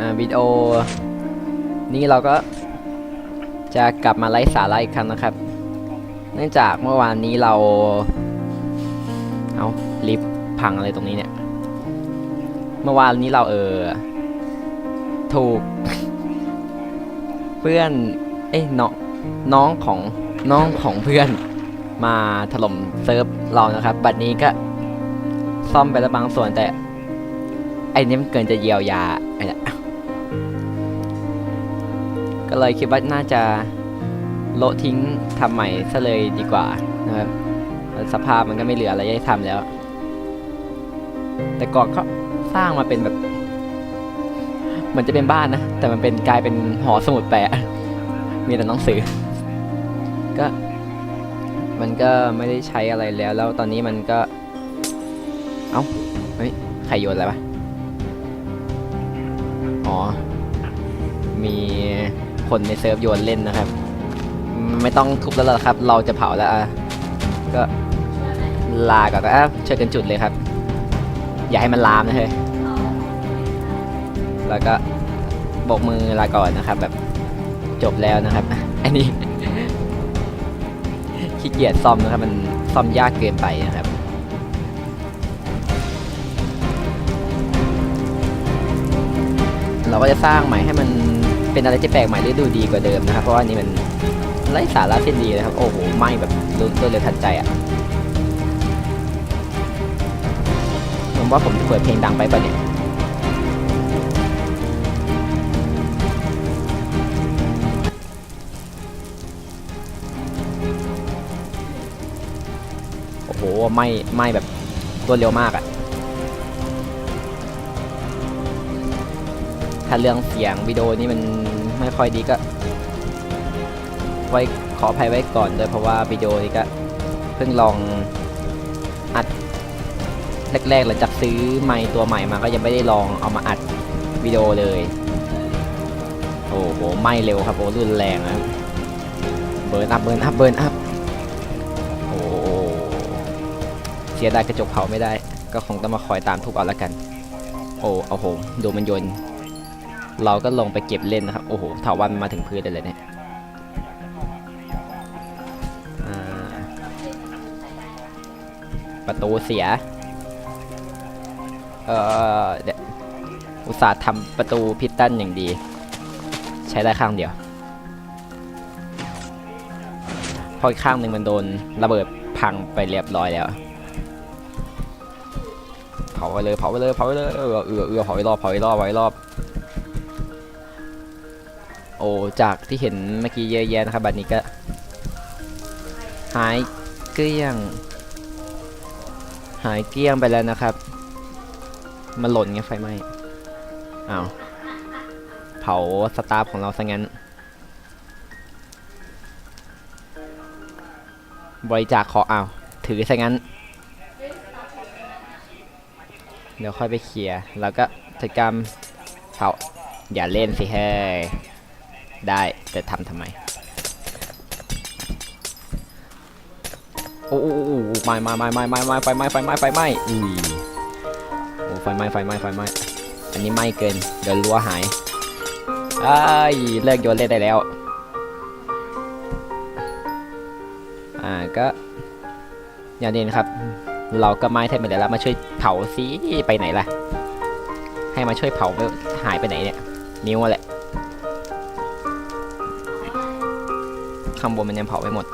อวิดีโอ นี้เราก็จะกลับมาไลฟ์สาระอีกครั้งนะครับ เนื่องจากเมื่อวานนี้เรา เอาลิฟพังอะไรตรงนี้เนี่ย เมื่อวานนี้เราเออ ถูก เพื่อน เอ้ยน้องน้องของน้องของเพื่อนมาถล่มเซิร์ฟเรานะครับ บัดนี้ก็ซ่อมไปแล้วบางส่วนแต่ไอ้นี่มันเกินจะเยียวยาไอ้เนี่ย ก็เลยคิดว่าน่าจะโละทิ้งทำใหม่ซะเลยดีกว่านะครับสภาพมันก็ไม่เหลืออะไรให้ทำแล้ว แต่ก่อนเขาสร้างมาเป็นแบบเหมือนจะเป็นบ้านนะ แต่มันเป็นกลายเป็นหอสมุดแปะ มีแต่หนังสือ ก็ มันก็ไม่ได้ใช้อะไรแล้ว แล้วตอนนี้มันก็ เอ้าเฮ้ยใครโยนอะไรวะอ๋อ มี คนในเซิร์ฟโยนเล่นนะครับ ไม่ต้องทุบแล้วล่ะครับ เราจะเผาแล้วอะก็ลาก่อนอะช่วยกันจุดเลยครับ อย่าให้มันลามนะเฮ้ยแล้วก็โบกมือลาก่อนนะครับ แบบจบแล้วนะครับ อันนี้ขี้เกียจซ่อมนะครับมันซ่อมยากเกินไปนะครับเราก็จะสร้างใหม่ให้มัน เป็นอะไรที่แปลกใหม่และดูดีกว่าเดิมนะครับ เพราะว่านี่มันไร้สาระเส้นดีนะครับ โอ้โหไหม้แบบรวดเร็วทันใจอะผมว่าผมจะเปิดเพลงดังไปป่ะเนี่ยโอ้โหไหม้ไหม้แบบรวดเร็วมากอะ ถ้าเรื่องเสียงวิดีโอนี่มันไม่ค่อยดีก็ ไว้ขออภัยไว้ก่อนเลยเพราะว่าวิดีโอนี้ก็เพิ่งลองอัดแรกๆหลังจากซื้อไมค์ตัวใหม่มาก็ยังไม่ได้ลองเอามาอัดวิดีโอเลย โอ้โหไหม้เร็วครับโอ้รุนแรงนะเบิร์นอัพเบิร์นอัพเบิร์นอัพโอ้เสียดายกระจกเผาไม่ได้ ก็คงต้องมาคอยตามทุบเอาละกัน โอ้เอาโหดูมันโยน เราก็ลงไปเก็บเล่นนะครับ โอ้โหเถาวันมาถึงพื้นเลยเนี่ยประตูเสีย เอ่อเดี๋ยวอุตส่าห์ทำประตูพิตตันอย่างดี ใช้ได้ข้างเดียวเพราะอีกข้างหนึ่งมันโดนระเบิดพังไปเรียบร้อยแล้ว เผาไปเลยเผาไปเลยเผาไปเลยเออเออเออเผาไปรอบเผาไปรอบเผาไปรอบ โอ้จากที่เห็นเมื่อกี้เยอะแยะนะครับบัดนี้ก็ หายเกลี้ยง หายเกลี้ยงไปแล้วนะครับมันหล่นไงไฟไหม้อ้าวเผาสตาฟของเราซะงั้น บริจาคขอเอาวถือซะงั้น เดี๋ยวค่อยไปเคลียร์แล้วก็กิจกรรมเผาอย่าเล่นสิเฮ้ ได้แต่ทำทำไมโอ้โอ้โอ้ไหม้ไหม้ไหม้ไหม้ไม้ไหม้ไฟไหม้ไฟไหม้ไฟไหม้อุ้ยโอ้ไฟไหม้ไฟไหม้ไฟไหม้อันนี้ไหม้เกินเดี๋ยวรั้วหายไอ้เลิกโยนเล่นได้แล้ว อ่าก็อย่างนี้นะครับ เราก็ไม่แทบไม่ได้แล้วมาช่วยเผาซิไปไหนล่ะ ให้มาช่วยเผาหายไปไหนเนี่ย นิ้วอะแห ข้างบนมันยังเผาไม่หมด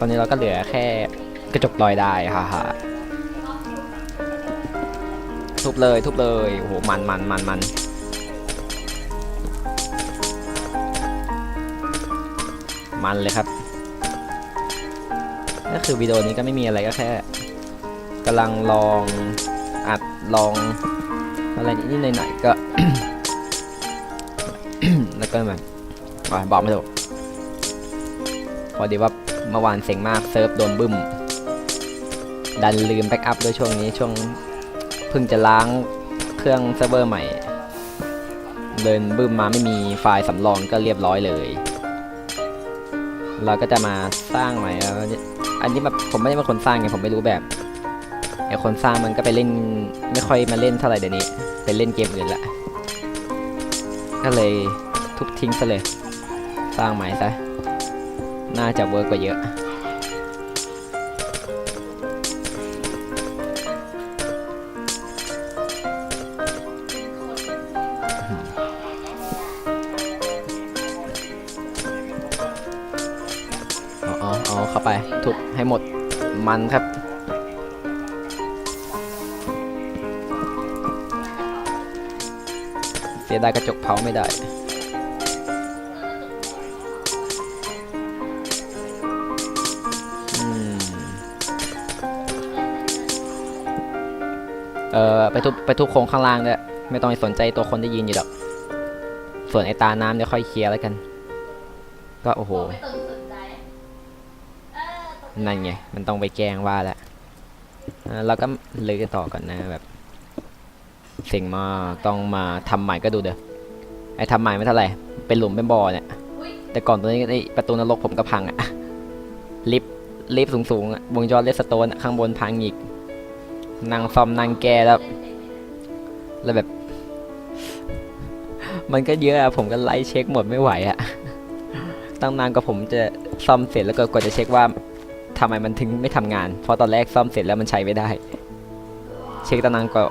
ตอนนี้เราก็เหลือแค่กระจกลอยได้ฮ่าฮ่าทุบเลยทุบเลยโอ้โหมันมันมันมันมันเลยครับ ก็คือวิดีโอนี้ก็ไม่มีอะไรก็แค่กำลังลองอัดลองอะไรนิดๆหน่อยๆก็ แล้วก็แบบอะบอกไม่ถูกพอดีว่าเมื่อวานเซ็งมากเซิร์ฟโดนบึ้ม ดันลืมแบ็กอัพด้วยช่วงนี้ช่วงเพิ่งจะล้างเครื่องเซิร์ฟเวอร์ใหม่ เดินบึ้มมาไม่มีไฟล์สำรองก็เรียบร้อยเลย เราก็จะมาสร้างใหม่แล้วอันนี้แบบผมไม่ได้เป็นคนสร้างไงผมไม่รู้แบบไอคนสร้างมันก็ไปเล่นไม่ค่อยมาเล่นเท่าไหร่เดี๋ยวนี้ไปเล่นเกมอื่นละก็เลยทุบทิ้งซะเลย สร้างใหม่ซะน่าจะเวิร์กกว่าเยอะ ทุบให้หมดมันครับ เสียดายกระจกเผาไม่ได้เออไปทุบไปทุบโครงข้างล่างด้วยไม่ต้องสนใจตัวคนที่ยืนอยู่หรอก ส่วนไอตาน้ำเดี๋ยวค่อยเคลียร์แล้วกัน ก็โอ้โห นั่นไง มันต้องไปแกล้งว่าแล้วอ่าเราก็เลยกันต่อก่อนนะแบบเสิ่งมากต้องมาทำใหม่ก็ดูเด้อไอ้ทำใหม่ไม่เท่าไหร่เป็นหลุมเป็นบ่อเนี่ยอุ้ยแต่ก่อนตัวนี้ไอ้ประตูนรกผมก็พังอะลิฟต์ลิฟต์สูงๆอะวงจรเลสโตนอะข้างบนพังอีกนั่งซ่อมนั่งแก้แล้วแล้วแบบ มันก็เยอะอะผมก็ไล่เช็คหมดไม่ไหวอะตั้งนานกว่าผมจะซ่อมเสร็จแล้วก็กว่าจะเช็คว่า ทำไมมันถึงไม่ทำงาน เพราะตอนแรกซ่อมเสร็จแล้วมันใช้ไม่ได้ เช็คตั้งนานกว่า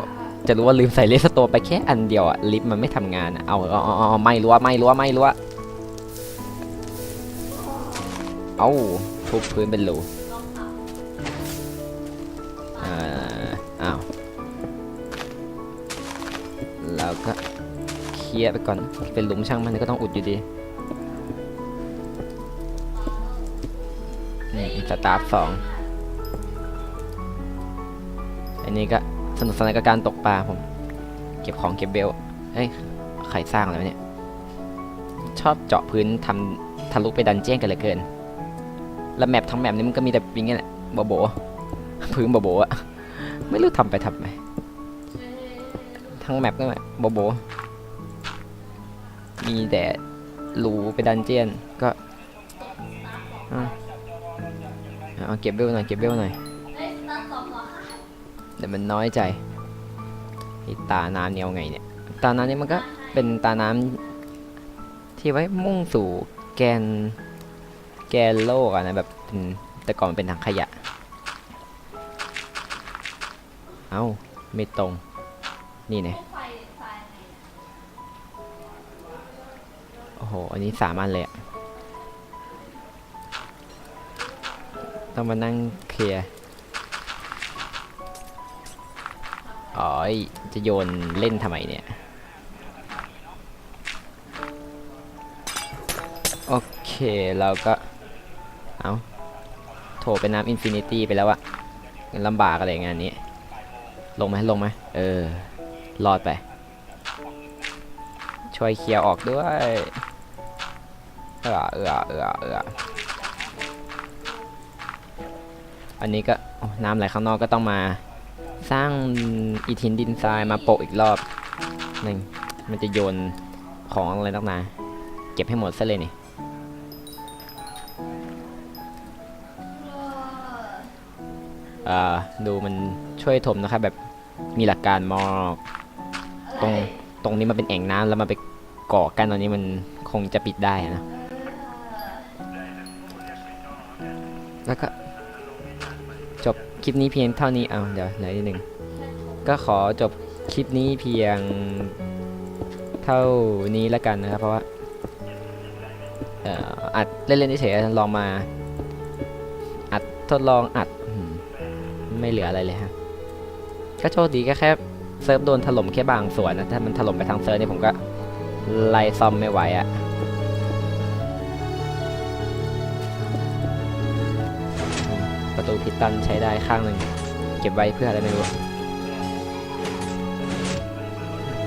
จะรู้ว่าลืมใส่เลสโตนไปแค่อันเดียวอะลิฟต์มันไม่ทำงานอะเอาเอาเอาไม่รั้วไม่รั้วไม่รั้วเอาทุบพื้นเป็นรูอ่าอ้าวแล้วก็เคลียร์ไปก่อนเป็นหลุมช่างมันก็ต้องอุดอยู่ดี สตาร์ทสองอันนี้ก็สนุกสนานกับการตกปลาผม เก็บของเก็บเบลเฮ้ยใครสร้างอะไรวเนี่ย ชอบเจาะพื้นทำทะลุไปดันเจี้ยนกันเหลือเกิน แล้วแมปทั้งแมปนี้มันก็มีแต่อย่างเงี้ยแหละโบโบพื้นโบโบอะไม่รู้ทำไปทำไมทั้งแมปก็แบบโบโบมีแต่รูไปดันเจี้ยนก็ เอาเก็บเบลหน่อยเก็บเบลหน่อยเดี๋ยวมันน้อยใจไอตาน้ำเนี่ยเอาไงเนี่ย ตาน้ำเนี่ยมันก็เป็นตาน้ำที่ไว้มุ่งสู่แกนแกนโลกอะนะแบบเป็นแต่ก่อนมันเป็นถังขยะ เอ้าไม่ตรง นี่เนี่ยไฟไฟไหนโอ้โห อันนี้สามอันเลยอะ ต้องมานั่งเคลียร์อ๋อยจะโยนเล่นทำไมเนี่ย โอเค เราก็ เอาโถเป็นน้ำอินฟินิตี้ไปแล้วอะลำบากอะไรงานนี้ ลงไหมลงไหมเออ รอดไป ช่วยเคลียร์ออกด้วย เออเออเออเออ อันนี้ก็น้ำไหลข้างนอกก็ต้องมาสร้างอีทินดินทรายมาโปะอีกรอบหนึ่งมันจะโยนของอะไรตั้งนาเก็บให้หมดซะเลยนี่เอออ่าดูมันช่วยถมนะครับแบบมีหลักการมากตรงตรงนี้มันเป็นแอ่งน้ำแล้วมันไปเกาะกันตอนนี้มันคงจะปิดได้นะแล้วก็ ลิปนี้เพียงเท่านี้เอาเดี๋ยวเหลือนิดนึงก็ขอจบคลิปนี้เพียงเท่านี้แล้วกันนะครับ เพราะว่าอัดเล่นๆเฉยๆลองมา อัดทดลองอัดไม่เหลืออะไรเลยฮะก็โชคดีก็แค่เซิร์ฟโดนถล่มแค่บางส่วนนะถ้ามันถล่มไปทางเซิร์ฟเนี่ยผมก็ไล่ซ่อมไม่ไหวอะประ ตูพิสตันใช้ได้ข้างหนึ่ง เก็บไว้เพื่ออะไรไม่รู้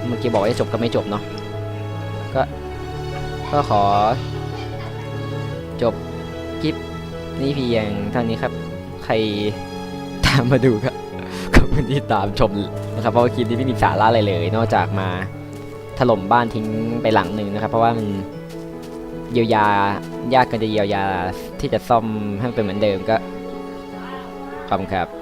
เมื่อกี้บอกว่าจะจบก็ไม่จบเนาะ ก็ ก็ขอ จบคลิปนี้เพียงเท่านี้ครับ ใครตามมาดูครับขอบคุณที่ตามชมนะครับ เพราะว่าคลิปนี้ไม่มีสาระอะไรเลย นอกจากมาถล่มบ้านทิ้งไปหลังหนึ่งนะครับ เพราะว่ามันเยียวยายากเกันจะเยียวยาที่จะซ่อมให้มันเป็นเหมือนเดิมก็ คำแคบ